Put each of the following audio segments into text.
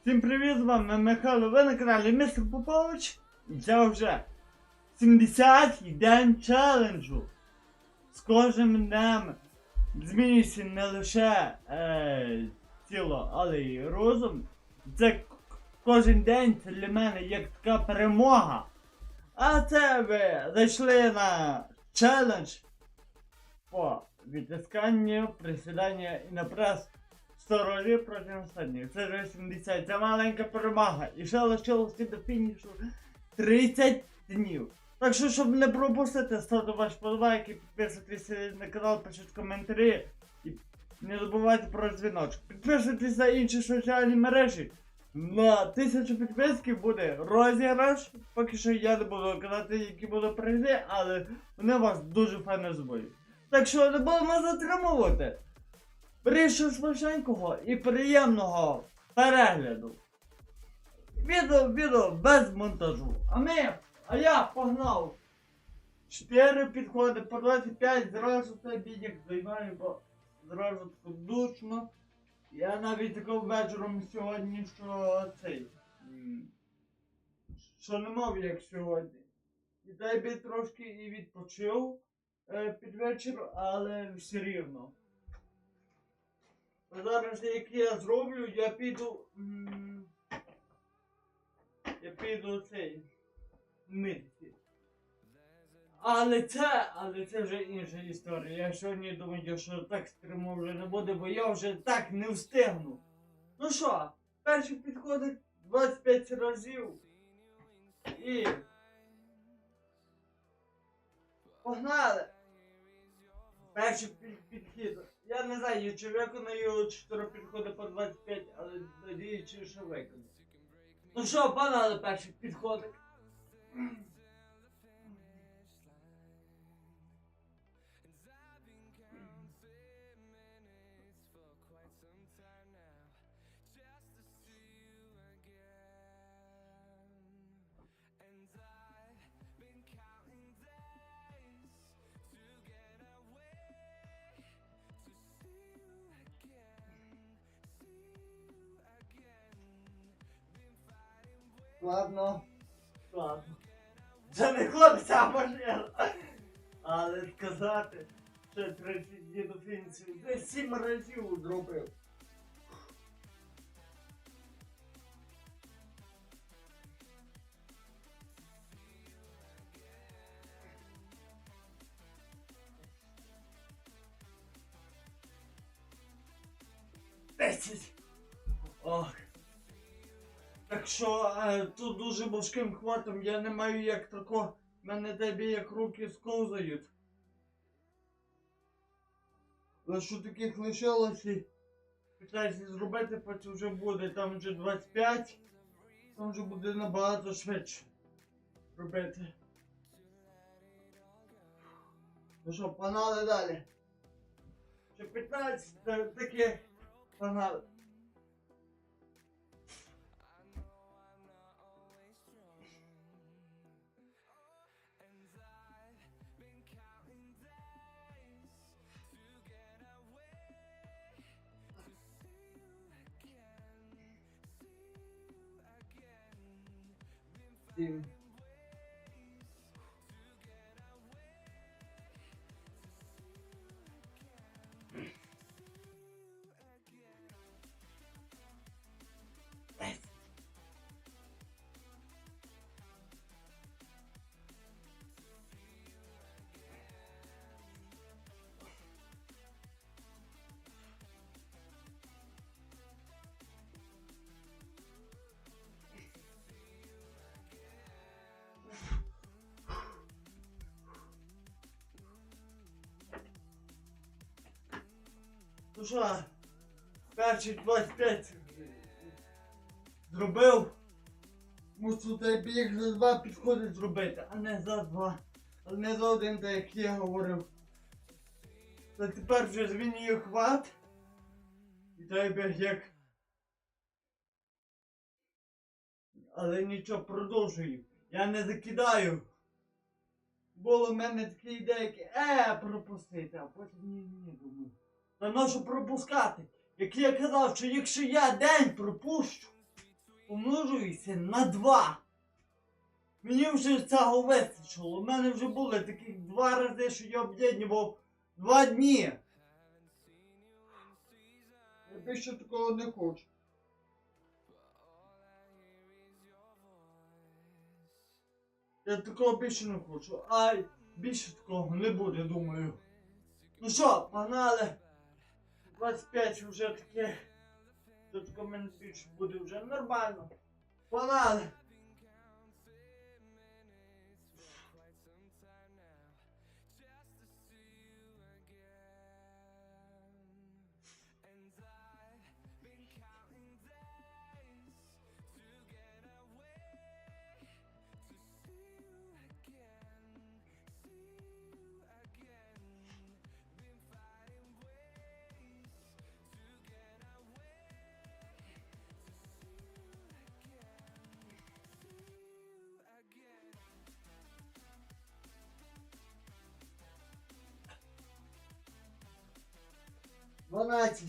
Всім привіт, з вами Михайло, ви на каналі Мистер Попович. І це вже 70-й день челенджу. З кожним днем змінюється не лише е, тіло, але й розум. Це кожен день це для мене як така перемога. А це ви зайшли на челендж по відтисканню, присідання і на прес 100 разів проти останніх. Це вже 70. Це маленька перемога. І ще лишилося до фінішу 30 днів. Так що, щоб не пропустити, ставте ваші подобайки, підписуйтесь на канал, пишіть коментарі і не забувайте про дзвіночок. Підписуйтесь на інші соціальні мережі. На тисячу підписків буде розіграш. Поки що я не буду казати, які будуть призи, але вони вас дуже файно збудуть. Так що не будемо затримувати. Щось смачненького і приємного перегляду. Відео, відео без монтажу. А ми, а я погнав. 4 підходи по 25, зразу цей бідік займаю, бо зразу тако душно. Я навіть такого вечором сьогодні, що цей. Що не мав як сьогодні. І дай би трошки і відпочив е, під вечір, але все рівно. Зараз, як я зроблю, я піду. Я піду цей. Митися. Але це, але це вже інша історія. Я сьогодні думаю, що так стріму вже не буде, бо я вже так не встигну. Ну що, перший підходить 25 разів. І. Погнали! Перший підхід. Я не знаю, чи виконаю 4 підходи по 25, але надіюся, що виконую. Ну що, погнали перший підходик. Ладно. Ладно. Це не хлопця а машина. Але сказати, що 30 дідуфінців десь 7 разів зробив. Тут дуже важким хватом я не маю як тако. Мене тебе як руки сковзають. Але що таких лишилося? Питаюся зробити, потім вже буде, там вже 25. Там вже буде набагато швидше робити. Ну що, погнали далі. Ще 15 та- таких погнали. Brasil. Що, перші 25 зробив. Мусу той біг за два підходи зробити, а не за два. А не за один, так як я говорив. Та тепер вже змінюю хват. І той біг як. Але нічого продовжую. Я не закидаю. Було в мене такі ідеї, е, пропустити, а потім ні, ні, думаю. Та нащо пропускати? Як я казав, що якщо я день пропущу, помножується на 2. Мені вже цього вистачило. У мене вже були такі два рази, що я об'єднував два дні. Я більше такого не хочу. Я такого більше не хочу. Ай, більше такого не буде, думаю. Ну що, погнали. 25 вже таке. Тут комент більше буде вже нормально. Погнали. 我要进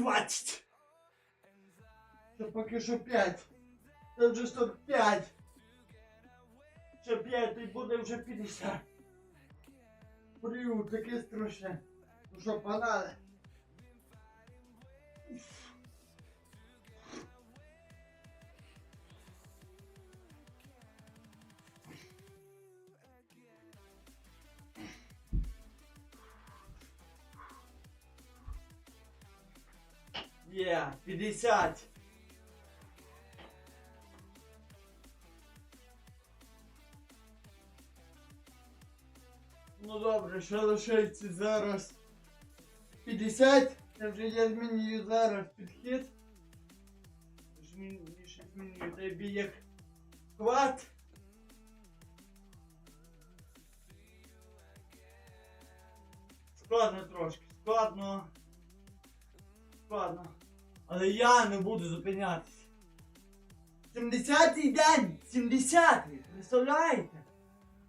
20. Це поки що 5. Це вже 45. Ще 5 і буде вже 50. Прю, таке страшне. Ну що, погнали. Є, 50. Ну добре, що лишається зараз? 50. Це вже я змінюю зараз підхід. Ще змінюю тобі як квад. Складно трошки, складно. Складно. Але я не буду зупинятися. 70-й день! 70-й! Представляєте?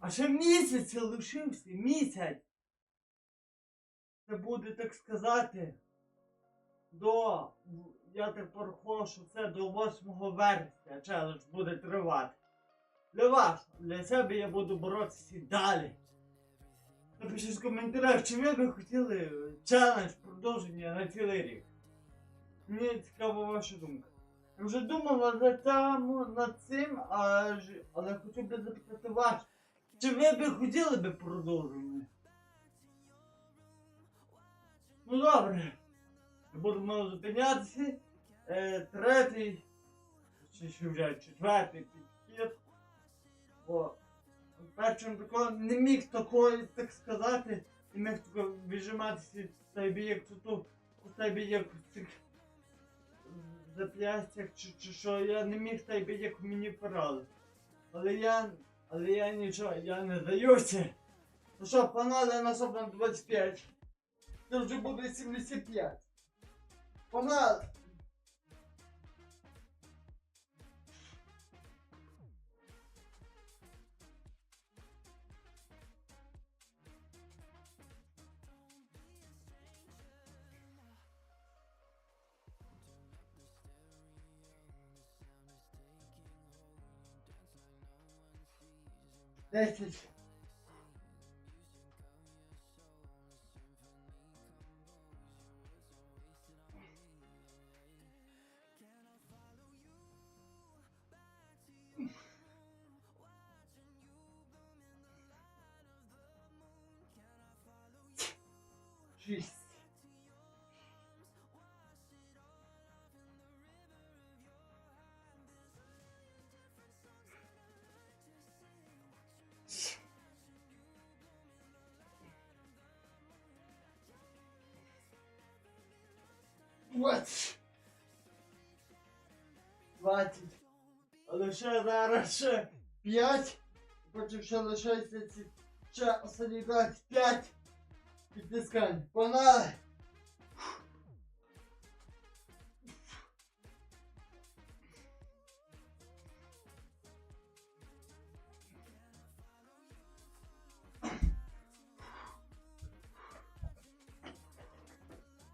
А ще місяць лишився, місяць. Це буде, так сказати, до. Я порахував, що це до 8 вересня челендж буде тривати. Для вас, для себе я буду боротися і далі. Напишіть в коментарях, чи ви би хотіли челендж продовження на цілий рік. Мені цікава ваша думка. Я вже думав над, цим, над цим, аж, але хотів би запитати вас. Чи ви би хотіли би продовження? Ну добре. Будемо зупинятися. Е, третій, чи ще вже четвертий підхід. Бо першим такого не міг такої, так сказати, не міг такого віджиматися та й як тут, та й як цих зап'ястях, чи, чи що, я не міг так бити, як мені порали. Але я але я нічого, я не здаюся. Ну що, погнали на собі 25. Це вже буде 75. Погнали! Десять. 19. 20. Але ще зараз ще 5. Потім ще лишається ці ще останні 25. Підтискань. Погнали!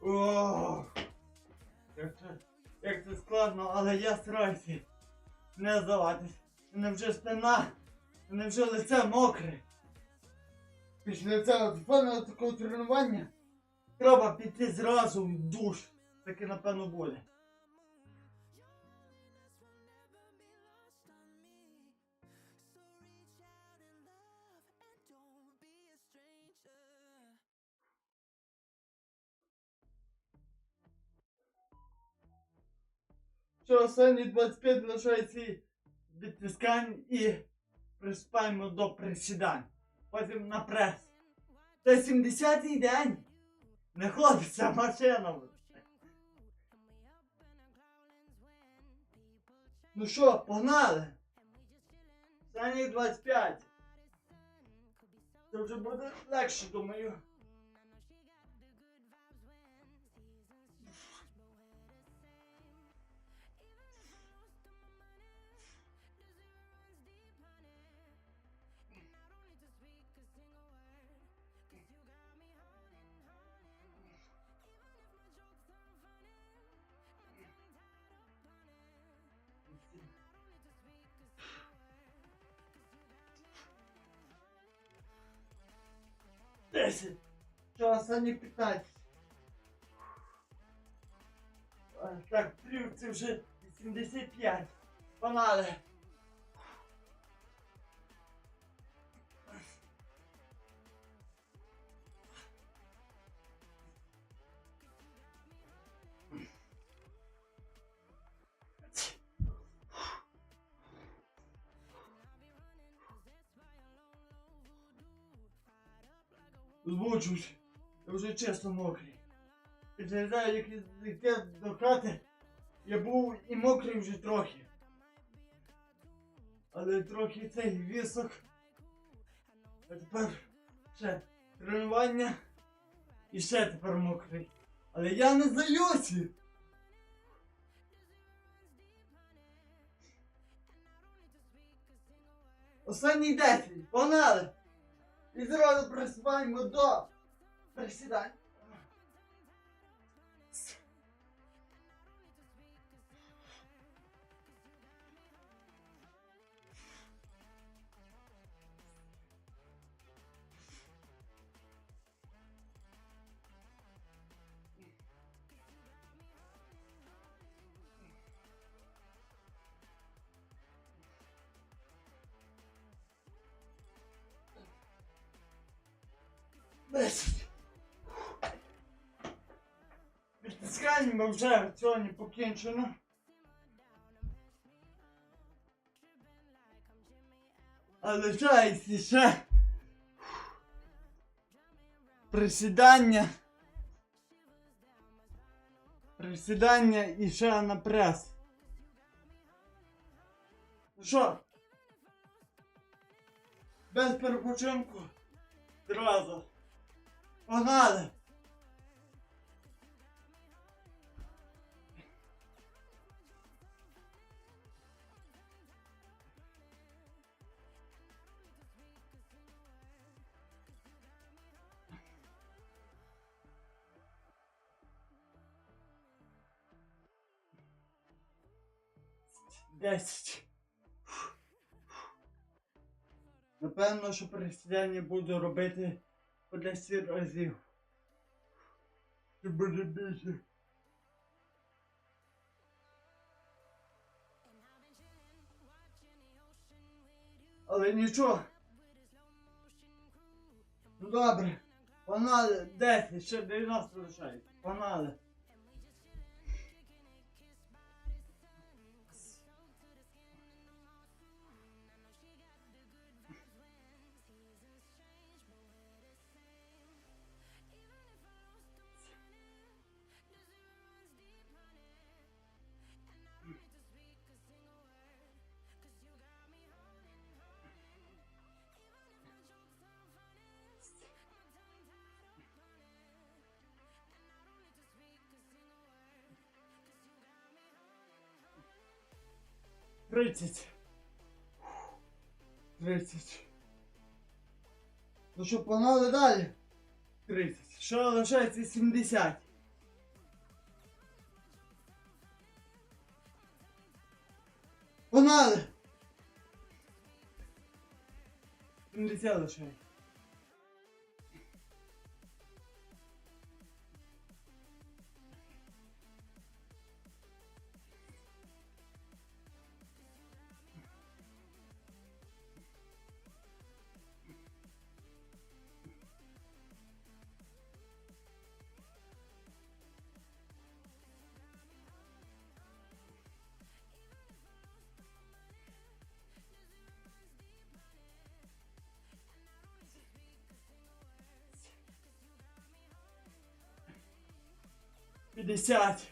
Це складно, але я стараюся не здаватись. Мене вже спина, мене вже лице мокре. Після цього фаного такого тренування треба піти зразу в душ. Таке напевно буде. Що останні 25 лишається відтискань і приступаємо до присідань. Потім на прес. Це 70-й день. Не хлопця, машина. Ну що, погнали? Останні 25. Це вже буде легше, думаю. Десять. Що, останні 15. Так, плюс це вже 85. Погнали. Збуджусь. Я вже чесно мокрий. Підглядаю, як йти до хати. Я був і мокрий вже трохи. Але трохи цей вісок. А тепер ще тренування. І ще тепер мокрий. Але я не здаюся. Останній 10. Погнали! І зразу присуваємо до присідань. Десять. Відтисканнями вже сьогодні покінчено. А лишається ще присідання. Присідання і ще на прес. Ну що? Без перепочинку. Зразу. Погнали! Десять. Напевно, що присідання буду робити по 10 разів. Чи буде більше. Але нічого. Ну добре. Погнали 10, ще 90 лишається. Погнали. 30. 30. Ну що, погнали далі? 30. Що лишається 70. Погнали! 70 лишається. П'ятдесят.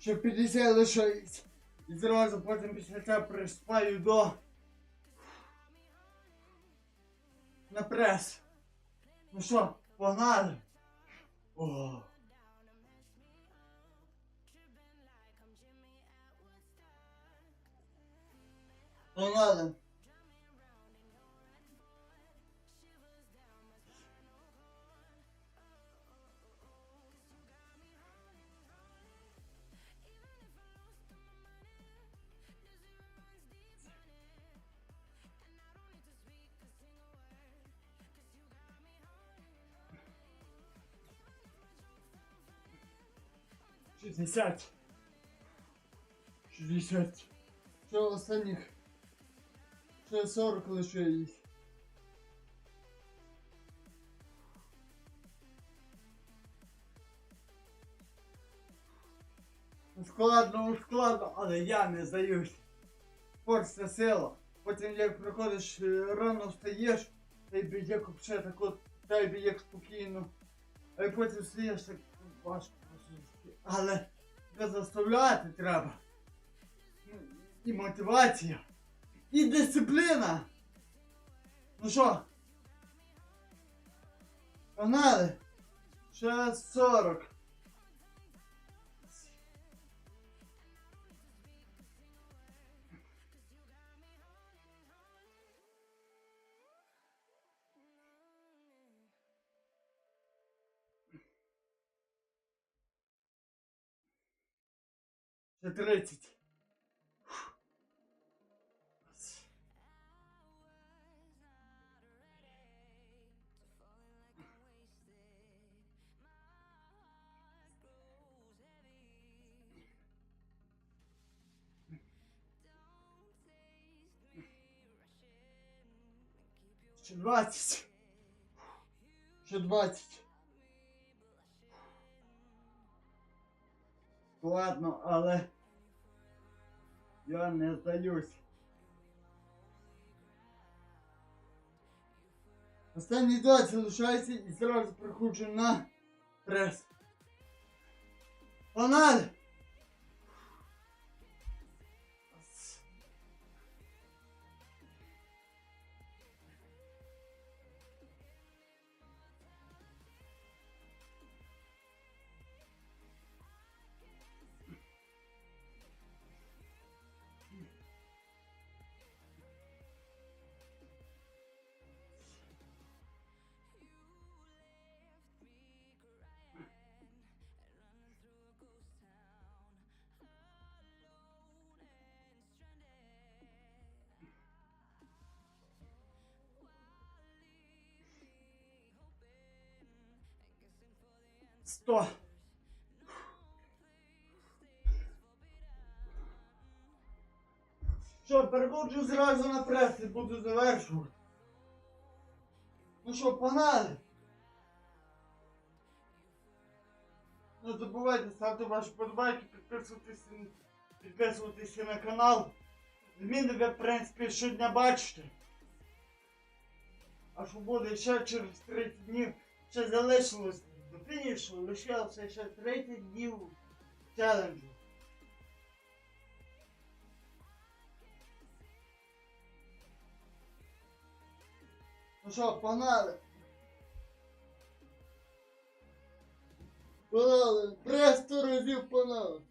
Ще 50 лишається. І зразу потім після цього приступаю до на прес. Ну що, погнали? О. Погнали. Шістдесят. Шістдесят. Що останніх? Ще 40 лишилось. Складно, складно, але я не здаюсь. Це сила. Потім як приходиш е, рано встаєш, та й би як взагалі так от, та й би як спокійно. А потім встаєш так важко. Але заставляти треба. І мотивація. І дисципліна. Ну що? Погнали. Ще 40. Ще 30. Ще 20. Ще 20. Ладно, але я не здаюсь. Останні 20 залишається і зразу приходжу на прес. Погнали! Сто. Що, переходжу зразу на прес і буду завершувати. Ну що, погнали? Не забувайте ставте ваші подобайки, підписуватися, підписуватися на канал. Зміни ви, в принципі, щодня бачите. А що буде ще через 30 днів, ще залишилось фінішу, лишилося ще 30 днів челенджу. Ну що, погнали? Погнали, Престо 100 разів погнали.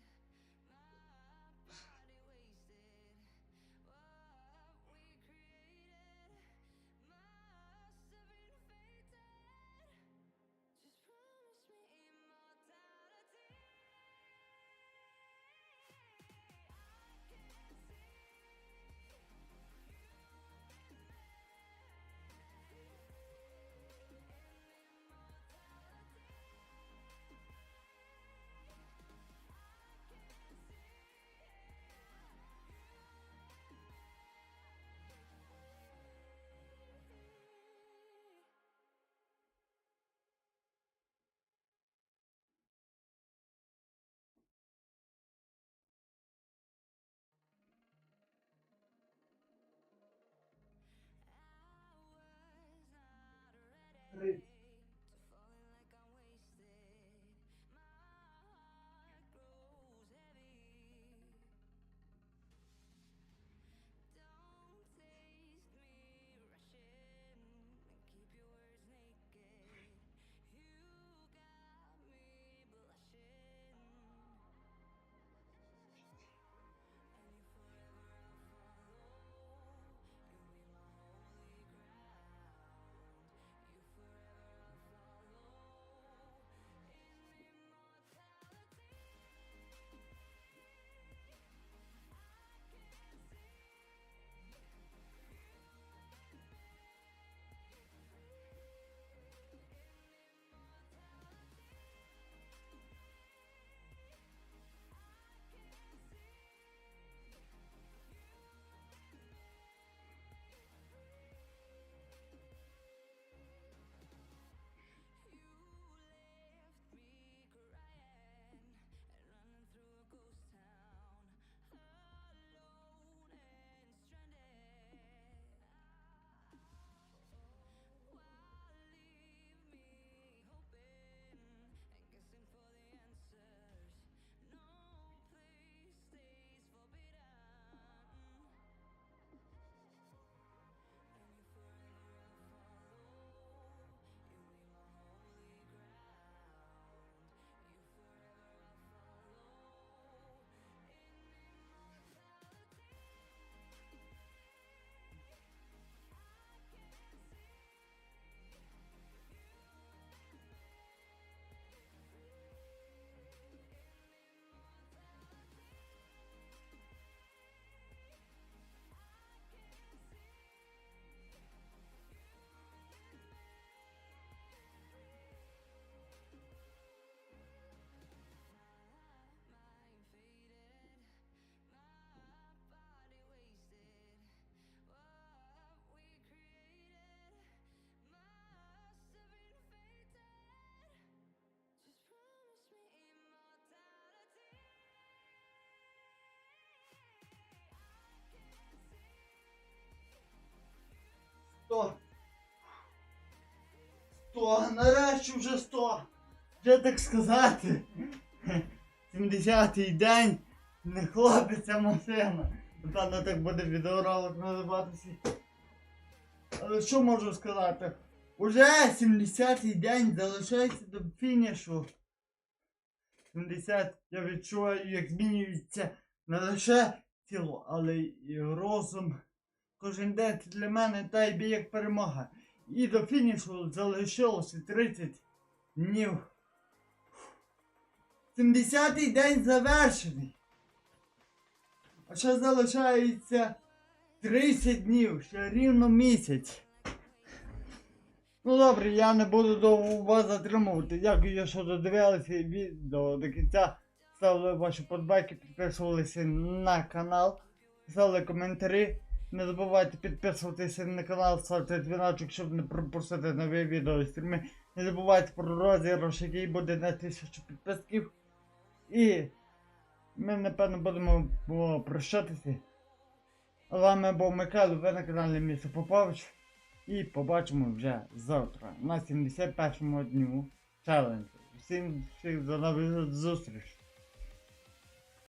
100, нарешті вже 100. Вже так сказати. 70-й день. Не хлопець, а машина. Напевно, так буде відеоролик називатися. Але що можу сказати? Уже 70-й день залишається до фінішу. 70 я відчуваю, як змінюється не лише тіло, але й розум. Кожен день для мене та й як перемога. І до фінішу залишилося 30 днів. 70-й день завершений. А ще залишається 30 днів, ще рівно місяць. Ну добре, я не буду довго вас затримувати. Дякую, що додивилися відео до кінця. Ставили ваші подбайки, підписувалися на канал, писали коментарі. Не забувайте підписуватися на канал, ставте дзвіночок, щоб не пропустити нові відео і стріми. Не забувайте про розіграш, який буде на 1000 підписків. І ми напевно будемо прощатися. З вами був Михайло, ви на каналі Місто Попович. І побачимо вже завтра на 71-му дню челенджу. Всім всіх за нову зустріч!